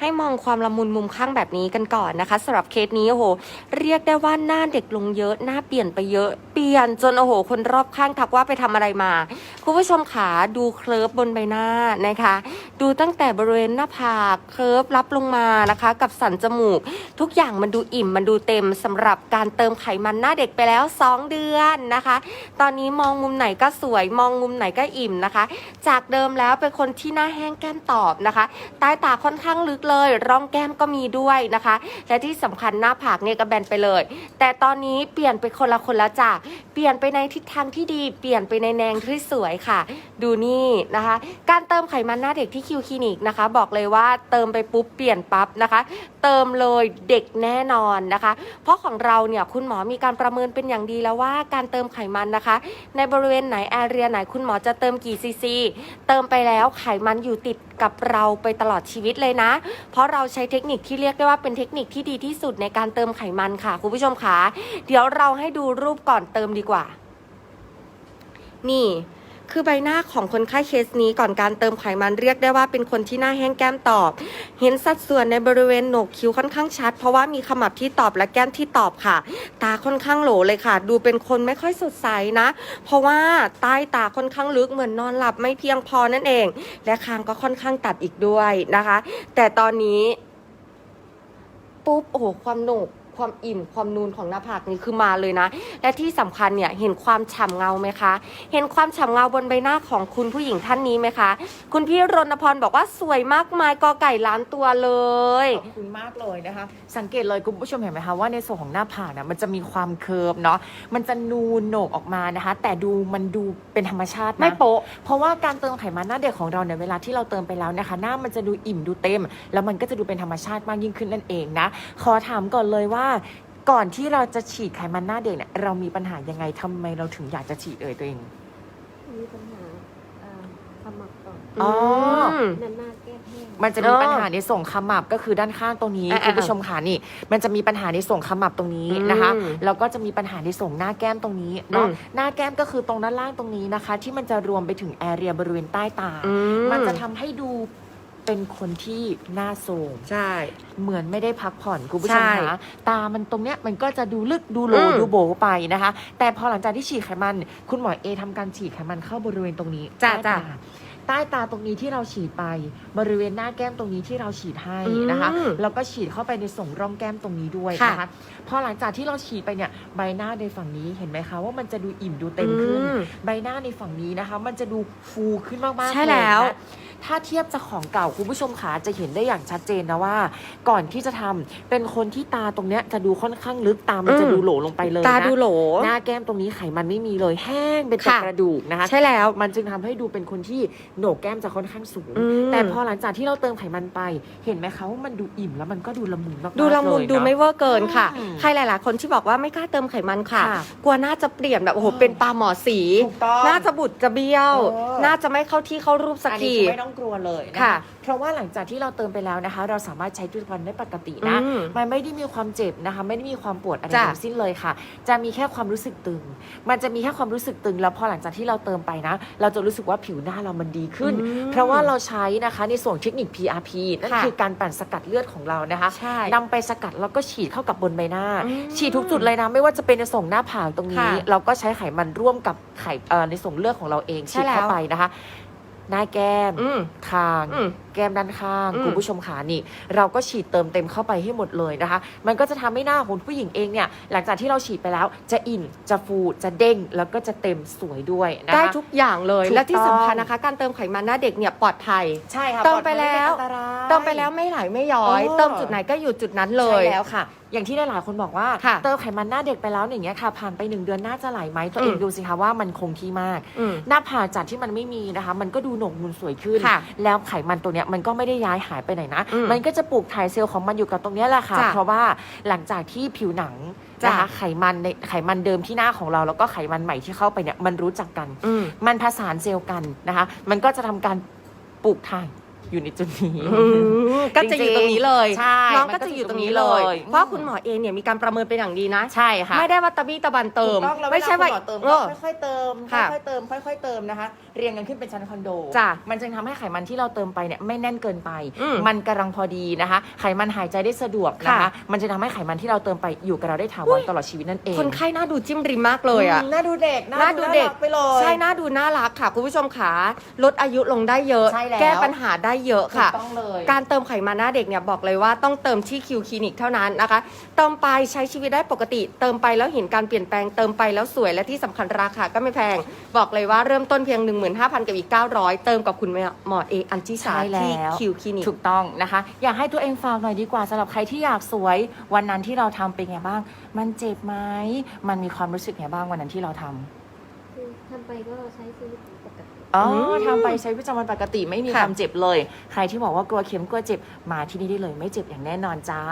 ให้มองความละมุนมุมข้างแบบนี้กันก่อนนะคะสำหรับเคสนี้โอ้โห เรียกได้ว่าหน้าเด็กลงเยอะหน้าเปลี่ยนไปเยอะ เปลี่ยนจนโอ้โห คนรอบข้างทักว่าไปทำอะไรมา คุณผู้ชมขาดูเคลิบบนใบหน้านะคะ ดูตั้งแต่บริเวณหน้าผากเคิร์ฟรับลงมานะคะ กับสันจมูก ทุกอย่างมันดูอิ่มมันดูเต็มสำหรับการเติมไขมันหน้าเด็กไปแล้ว 2 เดือนนะคะ ตอนนี้มองมุมไหนก็สวย มองมุมไหนก็อิ่มนะคะ จากเดิมแล้วเป็นคนที่หน้าแห้งแก้มตอบนะคะใต้ตาค่อนข้างลึกเลย ร่องแก้มก็มีด้วยนะคะ และที่สำคัญหน้าผากเนี่ยก็แบนไปเลย แต่ตอนนี้เปลี่ยนไปคนละคนละจากเปลี่ยนไปในทิศทางที่ดี เปลี่ยนไปในแนงที่สวยค่ะ ดูนี่นะคะ การเติมไขมันหน้าเด็กที่คิวคลินิกนะคะ บอกเลยว่าเติมไปปุ๊บเปลี่ยนปั๊บนะคะ เติมเลยเด็กแน่นอนนะคะ เพราะของเราเนี่ยคุณหมอมีการประเมินเป็นอย่างดีแล้วว่าการเติมไขมันนะคะ ในบริเวณไหนแอเรียไหนคุณหมอจะเติมกี่ซีซีเติมไปแล้วไขมันอยู่ติดกับเราไปตลอดชีวิตเลยนะ เพราะเราใช้เทคนิคที่เรียกได้ว่าเป็นเทคนิคที่ดีที่สุดในการเติมไขมันค่ะคุณผู้ชมคะเดี๋ยวเราให้ดูรูปก่อนเติมดีกว่า นี่ คือใบหน้าของคนไข้เคสนี้ก่อนการเติมไขมันเรียกได้ว่าเป็นคนที่หน้าแห้งแก้มตอบ เห็นสัดส่วนในบริเวณโหนกคิ้วค่อนข้างชัด เพราะว่ามีขมับที่ตอบและแก้มที่ตอบค่ะ ตาค่อนข้างโหลเลยค่ะ ดูเป็นคนไม่ค่อยสดใสนะ เพราะว่าใต้ตาค่อนข้างลึกเหมือนนอนหลับไม่เพียงพอนั่นเอง และคางก็ค่อนข้างตัดอีกด้วยนะคะ แต่ตอนนี้ปุ๊บโอ้โหความหนก ความอิ่มความนูนของหน้าผากนี่คือมาเลยนะ และที่สำคัญเนี่ยเห็นความฉ่ำเงาไหมคะ เห็นความฉ่ำเงาบนใบหน้าของคุณผู้หญิงท่านนี้ไหมคะ คุณพี่รณพรบอกว่าสวยมากมายกอไก่ล้านตัวเลยขอบคุณมากเลยนะคะ สังเกตเลยคุณผู้ชมเห็นไหมคะว่าในส่วนของหน้าผากนะมันจะมีความเคิร์ฟเนาะมันจะนูนโหนกออกมานะคะ แต่ดูมันดูเป็นธรรมชาตินะไม่โป๊ะเพราะว่าการเติมไขมันหน้าเด็กของเราเนี่ยเวลาที่เราเติมไปแล้วนะคะ หน้ามันจะดูอิ่มดูเต็ม แล้วมันก็จะดูเป็นธรรมชาติมากยิ่งขึ้นนั่นเองนะขอถามก่อนเลยว่าก่อนที่เราจะฉีดไขมันหน้าเด็กเนี่ยเรามีปัญหายังไงทำไมเราถึงอยากจะฉีดเอ่ยตัวเอง มีปัญหาเอ่อขมับก่อนอ๋อ มนันหน้าแก้มแห้งมันจะมีเออปัญหาในส่งขมับก็คือด้านข้างตรงนี้อะคุณผู้ชมค่ะนี่ มันจะมีปัญหาในส่งขมับตรงนี้นะคะอืมแล้วก็จะมีปัญหาในส่งหน้าแก้มตรงนี้เนาะอืม หน้าแก้มก็คือตรงด้านล่างตรงนี้นะคะ ที่มันจะรวมไปถึงแอเรียบริเวณใต้ตา อื มันจะทำให้ดู เป็นคนที่หน้าโทรมใช่ เหมือนไม่ได้พักผ่อนคุณผู้ชมใช่คะตามันตรงเนี้ยมันก็จะดูลึกดูโหลอืม ดูโบไปนะคะ แต่พอหลังจากที่ฉีดไขมัน คุณหมอเอทำการฉีดไขมันเข้าบริเวณตรงนี้จ้ะใต้จ้ะตาใต้ตาตรงนี้ที่เราฉีดไป บริเวณหน้าแก้มตรงนี้ที่เราฉีดให้นะคะอืมแล้วก็ฉีดเข้าไปในส่งร่องแก้มตรงนี้ด้วยค่ะนะคะพอหลังจากที่เราฉีดไปเนี่ยใบหน้าในฝั่งนี้เห็นไหมคะว่ามันจะดูอิ่มดูเต็มขึ้น อืมใบหน้าในฝั่งนี้นะคะ มันจะดูฟูขึ้นมากๆใช่เลยแล้วนะ ถ้าเทียบจากของเก่าคุณผู้ชมขาจะเห็นได้อย่างชัดเจนนะว่า ก่อนที่จะทำเป็นคนที่ตาตรงเนี้ยจะดูค่อนข้างลึกตามันจะอืมดูโหลลงไปเลยตานะดูโหลหน้าแก้มตรงนี้ไขมันไม่มีเลยแห้งเป็นแต่ค่ะกระดูกนะคะใช่แล้วมันจึงทำให้ดูเป็นคนที่โหนกแก้มจะค่อนข้างสูงอืมแต่พอหลังจากที่เราเติมไขมันไปเห็นไหมคะว่ามันดูอิ่มแล้วมันก็ดูละมุนมากๆดูละมุนเยดูเนาะไม่เวอร์เกินค่ะอืมใครหลาย ๆ คนที่บอกว่าไม่กล้าเติมไขมันค่ะค่ะกลัวหน้าจะเปลี่ยนแบบโอ้โหอ๋อเป็นปลาหมอสีถูกต้องหน้าจะบุดจะเบี้ยวเออหน้าจะไม่เข้าที่เข้ารูปสักอันทีนี้คือไม่ต้องกลัวเลยนะค่ะคะเพราะว่าหลังจากที่เราเติมไปแล้วนะคะ เราสามารถใช้ทุกวันได้ปกตินะอืมมันไม่ได้มีความเจ็บนะคะ ไม่ได้มีความปวดอะไรจ้ะทั้งสิ้นเลยค่ะ จะมีแค่ความรู้สึกตึง มันจะมีแค่ความรู้สึกตึง แล้วพอหลังจากที่เราเติมไปนะ เราจะรู้สึกว่าผิวหน้าเรามันดีขึ้นอืมเพราะว่าเราใช้นะคะในส่วนเทคนิค PRP นั่นค่ะคือการปั่นสกัดเลือดของเรานะคะใช่นำไปสกัดแล้วก็ฉีดเข้ากับบนใบหน้าอืมฉีดทุกจุดเลยนะไม่ว่าจะเป็นในส่งหน้าผากตรงนี้ค่ะเราก็ใช้ไขมันร่วมกับไขเอ่อในส่งเลือดของเราเองใช่ฉีดเข้าแล้วไปนะคะ หน้าแก้มอืมคางอืมแก้มด้านข้าง อืมคุณผู้ชมขานี่ เราก็ฉีดเติมเต็มเข้าไปให้หมดเลยนะคะ มันก็จะทำให้หน้าของผู้หญิงเองเนี่ย หลังจากที่เราฉีดไปแล้ว จะอิ่มจะฟูจะเด้ง แล้วก็จะเต็มสวยด้วยนะคะ ได้ทุกอย่างเลย ถูกและที่สำคัญต้องนะคะ การเติมไขมันหน้าเด็กเนี่ยปลอดภัย ใช่ค่ะเติมไปแล้ว ปอดภัยม่เป็นอันตราย เติมไปแล้วไม่ไหลไม่ย้อย เออ เติมจุดไหนก็อยู่จุดนั้นเลย ใช่แล้วค่ะ อย่างที่หลายๆคนบอกว่า ค่ะเติมไขมันหน้าเด็กไปแล้วอย่างเงี้ยค่ะ ผ่านไปหนึ่งเดือนน่าจะไหลไหมตัวเองอืม ดูสิคะว่ามันคงที่มาก อืม หน้าผากจากที่มันไม่มีนะคะ มันก็ดูโหนกนูนสวยขึ้น ค่ะแล้วไขมันตัวเนี้ยมันก็ไม่ได้ย้ายหายไปไหนนะ อืมมันก็จะปลูกถ่ายเซลล์ของมันอยู่กับตรงเนี้ยแหละค่ะ จ้ะเพราะว่าหลังจากที่ผิวหนังจ้ะ นะคะไขมันในไขมันเดิมที่หน้าของเราแล้วก็ไขมันใหม่ที่เข้าไปเนี่ยมันรู้จักกัน อืม มันผสานเซลล์กันนะคะ มันก็จะทำการปลูกถ่าย อยู่ในจุดนี้อืมก็จะอยู่ตรงนี้เลยใช่น้องมันก็ก็จะอยู่ตรงนี้จะอยู่เลตรงนี้ยเลย เพราะคุณหมอเองเนี่ยมีการประเมินเป็นอย่างดีนะใช่ค่ะไม่ได้ว่าตะบี้ตะบันเติมถูกต้องแล้วไม่ใช่ว่าเวลาคุณหมอเติมเอก็อค่อยๆเติมค่ะค่อยๆเติม ค่อยๆเติมนะคะ เรียงกันขึ้นเป็นชั้นคอนโดจ้ะมันจึงทำให้ไขมันที่เราเติมไปเนี่ยไม่แน่นเกินไปอืมมันกำลังพอดีนะคะ ไขมันหายใจได้สะดวกนะคะค่ะมันจะทำให้ไขมันที่เราเติมไปอยู่กับเราได้ถาวรตลอดชีวิตนั่นเองคนไข้หน้าดูจิ้มริมมากเลยอะมน่าดูเด็กหน้าดูเด็กรัไปเลยใช่หน้าดูน่ารักค่ะคุณผู้ชมขาลดอายุลงได้เยอะใช่แล้วแก้ปัญหาได้เยอะถูค่ะกต้องเลย การเติมไขมันหน้าเด็กเนี่ยบอกเลยว่าต้องเติมที่คิวคลินิกเท่านั้นนะคะ เติมไปใช้ชีวิตได้ปกติ เติมไปแล้วเห็นการเปลี่ยนแปลงเติมไปแล้วสวยและที่สำคัญราคาก็ไม่แพง บอกเลยว่าเริ่มต้นเพียง 15,000 กับอีก 900 เติมกับคุณหมอเออันจิสาใช่แล้ว ที่คิวคลินิก ถูกต้องนะคะ อยากให้ตัวเองฝากหน่อยดีกว่าสำหรับใครที่อยากสวย วันนั้นที่เราทำเป็นไงบ้าง มันเจ็บไหมมันมีความรู้สึกไงบ้างวันนั้นที่เราทำ คือทำไปก็ใช้ชีวิตปกติ อ๋อม ทำไปใช้ประจำวันปกติไม่มีค่ะ ความเจ็บเลย ใครที่บอกว่ากลัวเข็มกลัวเจ็บมาที่นี่ได้เลยไม่เจ็บอย่างแน่นอนจ้า